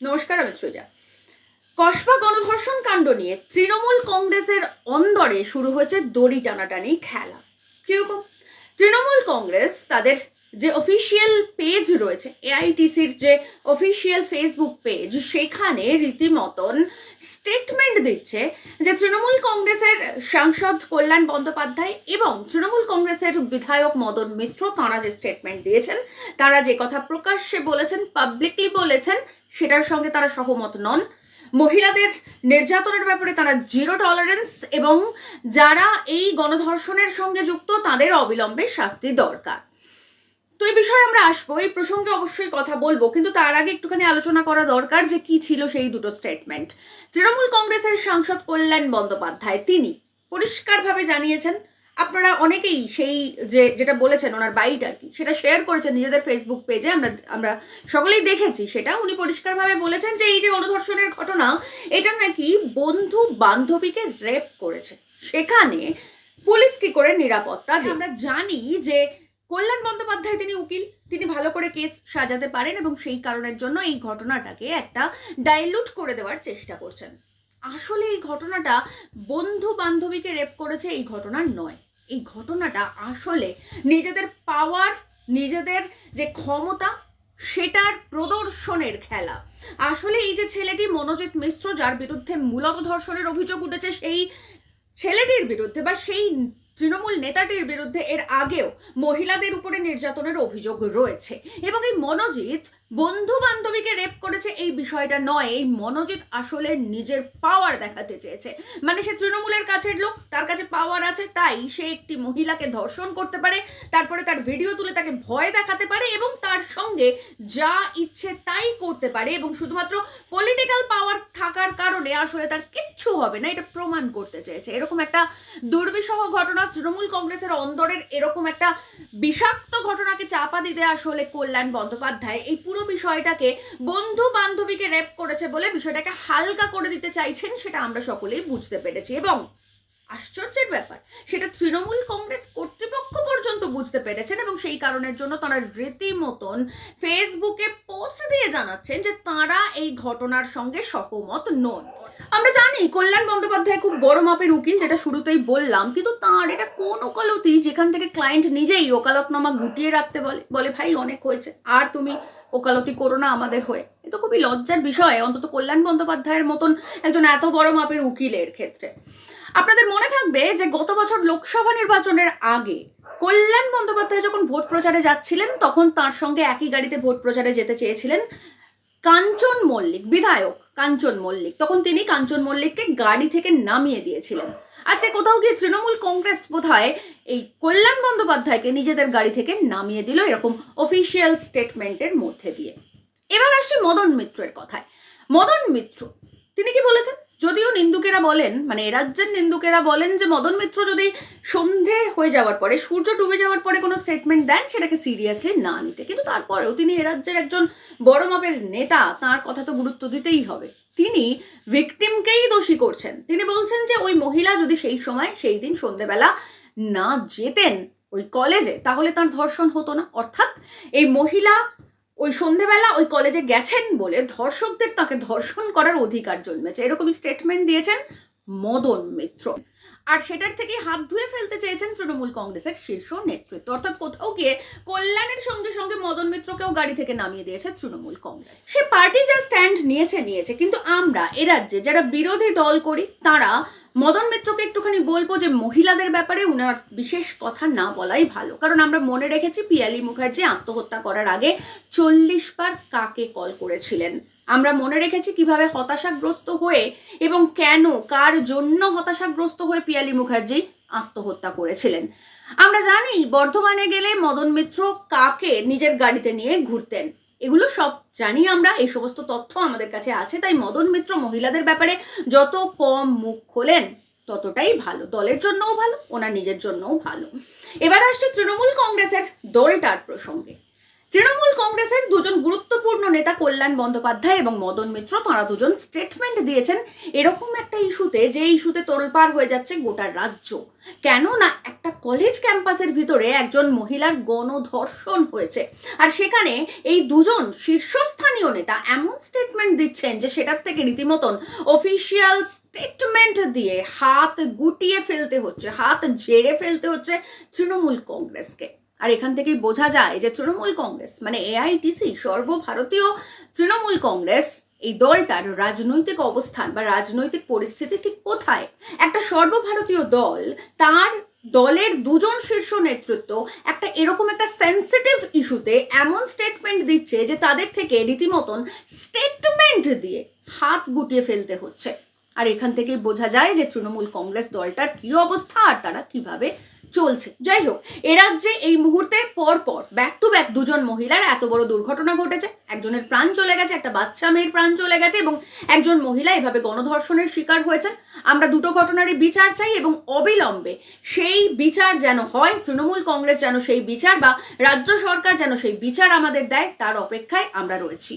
নমস্কার, আমি সৃজা। কসবা গণধর্ষণ কাণ্ড নিয়ে তৃণমূল কংগ্রেসের অন্দরে শুরু হয়েছে দড়ি টানাটানি খেলা। কীরকম? তৃণমূল কংগ্রেস তাদের যে অফিসিয়াল পেজ রয়েছে, এআইটিসির যে অফিসিয়াল ফেসবুক পেজ, সেখানে রীতিমতন স্টেটমেন্ট দিচ্ছে যে তৃণমূল কংগ্রেসের সাংসদ কল্যাণ বন্দ্যোপাধ্যায় এবং তৃণমূল কংগ্রেসের বিধায়ক মদন মিত্র তাঁরা যে স্টেটমেন্ট দিয়েছেন, তারা যে কথা প্রকাশ্যে বলেছেন পাবলিকলি বলেছেন, সেটার সঙ্গে তারা সহমত নন। মহিলাদের নির্যাতনের ব্যাপারে তারা জিরো টলারেন্স এবং যারা এই গণধর্ষণের সঙ্গে যুক্ত, তাদের অবিলম্বে শাস্তি দরকার। তো এই বিষয়ে আমরা আসব, এই প্রসঙ্গে অবশ্যই কথা বলব, কিন্তু তার আগে একটুখানি আলোচনা করা দরকার যে কি ছিল সেই দুটো স্টেটমেন্ট তৃণমূল কংগ্রেসের সাংসদ কল্যাণ বন্দ্যোপাধ্যায়, তিনি পরিষ্কারভাবে জানিয়েছেন। আপনারা অনেকেই সেই যে, যেটা বলেছেন ওনার বাইট আর কি, সেটা শেয়ার করেছেন নিজেদের ফেসবুক পেজে আমরা আমরা সকলেই দেখেছি সেটা। উনি পরিষ্কারভাবে বলেছেন যে, এই যে অনুধর্ষণের ঘটনা, এটা নাকি বন্ধু বান্ধবীকে রেপ করেছে। সেখানে পুলিশ কি করে নিরাপত্তা আমরা জানি যে, কল্যাণ বন্দ্যোপাধ্যায় তিনি উকিল। তিনি ভালো করে কেস সাজাতে পারেন এবং সেই কারণের জন্য এই ঘটনাটাকে একটা ডাইলুট করে দেওয়ার চেষ্টা করছেন। আসলে এই ঘটনাটা বন্ধু বান্ধবীকে রেপ করেছে, এই ঘটনা নয়। এই ঘটনাটা আসলে নিজেদের পাওয়ার নিজেদের যে ক্ষমতা, সেটার প্রদর্শনের খেলা। আসলে এই যে ছেলেটি মনোজিৎ মিশ্র, যার বিরুদ্ধে মূলত ধর্ষণের অভিযোগ উঠেছে, সেই ছেলেটির বিরুদ্ধে বা সেই তৃণমূল নেতাটির বিরুদ্ধে এর আগেও মহিলাদের উপরে নির্যাতনের অভিযোগ রয়েছে। এবং এই মনোজিৎ বন্ধু বান্ধবীকে রেপ করেছে এই বিষয়টা নয়, এই মনোজিৎ আসলে নিজের পাওয়ার দেখাতে চেয়েছে। মানে সে তৃণমূলের কাছের লোক, তার কাছে পাওয়ার আছে, তাই সে একটি মহিলাকে ধর্ষণ করতে পারে, তারপরে তার ভিডিও তুলে তাকে ভয় দেখাতে পারে এবং তার সঙ্গে যা ইচ্ছে তাই করতে পারে এবং শুধুমাত্র পলিটিক্যাল পাওয়ার থাকার কারণে আসলে তার কিচ্ছু হবে না, এটা প্রমাণ করতে চেয়েছে। এরকম একটা দুর্বিষহ ঘটনা তৃণমূল কংগ্রেসের অন্দরের এরকম একটা বিষাক্ত ঘটনাকে চাপা দিতে আসলে কল্যাণ বন্দ্যোপাধ্যায় এই পুরো বিষয়টাকে বন্ধু বান্ধবীকে রেপ করেছে বলে বিষয়টাকে হালকা করে দিতে চাইছেন সেটা আমরা সকলেই বুঝতে পেরেছি। এবং আশ্চর্যের ব্যাপার, সেটা তৃণমূল কংগ্রেস কর্তৃপক্ষ পর্যন্ত বুঝতে পেরেছেন এবং সেই কারণের জন্য তারা রীতিমতন ফেসবুকে পোস্ট দিয়ে জানাচ্ছেন যে তারা এই ঘটনার সঙ্গে সহমত নন। আমরা জানি কল্যাণ বন্দ্যোপাধ্যায় খুব বড় মাপের উকিল, যেটা শুরুতেই বললাম, কিন্তু তার এটা কোন ওকালতি যেখান থেকে ক্লায়েন্ট নিজেই ওকালতনামা গুটিয়ে রাখতে বলে বলে, ভাই, অনেক হয়েছে, আর তুমি ওকালতি করো না আমাদের হয়ে। এ তো খুবই লজ্জার বিষয়, অন্তত কল্যাণ বন্দ্যোপাধ্যায়ের মতন একজন এত বড় মাপের উকিলের ক্ষেত্রে। আপনাদের মনে থাকবে যে গত বছর লোকসভা নির্বাচনের আগে কল্যাণ বন্দ্যোপাধ্যায় যখন ভোট প্রচারে যাচ্ছিলেন, তখন তার সঙ্গে একই গাড়িতে ভোট প্রচারে যেতে চেয়েছিলেন কাঞ্চন মল্লিক, বিধায়ক কাঞ্চন মল্লিক। তখন তিনি কাঞ্চন মল্লিককে গাড়ি থেকে নামিয়ে দিয়েছিলেন। আজকে কোথাও গিয়ে তৃণমূল কংগ্রেস বোধহয় এই কল্যাণ বন্দ্যোপাধ্যায়কে নিজেদের গাড়ি থেকে নামিয়ে দিল এরকম অফিসিয়াল স্টেটমেন্টের মধ্যে দিয়ে। এবার আসছে মদন মিত্রের কথায়। মদন মিত্র, তিনি কি বলেছেন? যদিও নিন্দুকেরা বলেন মানে এ রাজ্যের নিন্দুকেরা বলেন যে মদন মিত্র যদি সন্ধে হয়ে যাওয়ার পরে, সূর্য ডুবে যাওয়ার পরে কোনো স্টেটমেন্ট দেন, সেটাকে সিরিয়াসলি না নিতে। কিন্তু তারপরেও তিনি এ রাজ্যের একজন বড় মাপের নেতা, তার কথা তো গুরুত্ব দিতেই হবে। তিনি ভিকটিমকেই দোষী করছেন। তিনি বলছেন যে ওই মহিলা যদি সেই সময়, সেই দিন সন্ধেবেলা না যেতেন ওই কলেজে তাহলে তার ধর্ষণ হতো না। অর্থাৎ এই মহিলা ওই সন্ধেবেলা ওই কলেজে গেছেন বলে ধর্ষকদের তাকে ধর্ষণ করার অধিকার জন্মেছে। এরকমই স্টেটমেন্ট দিয়েছেন মদন মিত্র। আর সেটার থেকে হাত ধুয়ে ফেলতে চেয়েছেন তৃণমূল কংগ্রেসের শীর্ষ নেতৃত্ব। অর্থাৎ কোথাও গিয়ে কল্যাণের সঙ্গে সঙ্গে মদন মিত্রকেও গাড়ি থেকে নামিয়ে দিয়েছে তৃণমূল কংগ্রেস। সে পার্টি যা স্ট্যান্ড নিয়েছে নিয়েছে। কিন্তু আমরা এ রাজ্যে যারা বিরোধী দল করি, তারা মদন মিত্রকে একটুখানি বলব যে মহিলাদের ব্যাপারে উনার বিশেষ কথা না বলাই ভালো। কারণ আমরা মনে রেখেছি পিয়ালি মুখার্জি আত্মহত্যা করার আগে চল্লিশ বার কাকে কল করেছিলেন। আমরা মনে রেখেছি কীভাবে হতাশাগ্রস্ত হয়ে এবং কেন, কার জন্য হতাশাগ্রস্ত হয়ে পিয়ালি মুখার্জি আত্মহত্যা করেছিলেন। আমরা জানি বর্ধমানে গেলে মদন মিত্র কাকে নিজের গাড়িতে নিয়ে ঘুরতেন। এগুলো সব জানি আমরা, এই সমস্ত তথ্য আমাদের কাছে আছে, তাই মদন মিত্র মহিলাদের ব্যাপারে যত কম মুখ খোলেন, ততটাই ভালো। দলের জন্যও ভালো, ওনার নিজের জন্যও ভালো। এবার আসছে তৃণমূল কংগ্রেসের দলটার প্রসঙ্গে। তৃণমূল কংগ্রেসের দুজন গুরুত্বপূর্ণ নেতা কল্যাণ বন্দ্যোপাধ্যায় এবং মদন মিত্র, তাঁরা দুজন স্টেটমেন্ট দিয়েছেন এরকম একটা ইস্যুতে, যে ইস্যুতে তোলপাড় হয়ে যাচ্ছে গোটা রাজ্য। কেন না একটা কলেজ ক্যাম্পাসের ভিতরে একজন মহিলার গণধর্ষণ হয়েছে। আর সেখানে এই দুজন শীর্ষস্থানীয় নেতা এমন স্টেটমেন্ট দিচ্ছেন যে সেটার থেকে রীতিমতন অফিসিয়াল স্টেটমেন্ট দিয়ে হাত গুটিয়ে ফেলতে হচ্ছে, হাত ঝেড়ে ফেলতে হচ্ছে তৃণমূল কংগ্রেসকে। আর এখান থেকেই বোঝা যায় যে তৃণমূল কংগ্রেস মানে এআইটিসি সর্বভারতীয় তৃণমূল কংগ্রেস, এই দলটার রাজনৈতিক অবস্থান বা রাজনৈতিক পরিস্থিতি ঠিক কোথায়? একটা সর্বভারতীয় দল, তার দলের দুজন শীর্ষ নেতৃত্ব একটা এরকম একটা সেন্সিটিভ ইস্যুতে এমন স্টেটমেন্ট দিচ্ছে যে তাদের থেকে রীতিমতন স্টেটমেন্ট দিয়ে হাত গুটিয়ে ফেলতে হচ্ছে। আর এখান থেকেই বোঝা যায় যে তৃণমূল কংগ্রেস দলটার কি অবস্থা আর তারা কীভাবে চলছে। যাই হোক, এ রাজ্যে এই মুহূর্তে পর পর ব্যাক টু ব্যাক দুজন মহিলার এত বড় দুর্ঘটনা ঘটেছে। একজনের প্রাণ চলে গেছে, একটা বাচ্চা মেয়ের প্রাণ চলে গেছে এবং একজন মহিলা এভাবে গণধর্ষণের শিকার হয়েছে আমরা দুটো ঘটনারই বিচার চাই এবং অবিলম্বে সেই বিচার যেন হয়, তৃণমূল কংগ্রেস যেন সেই বিচার বা রাজ্য সরকার যেন সেই বিচার আমাদের দেয়, তার অপেক্ষায় আমরা রয়েছি।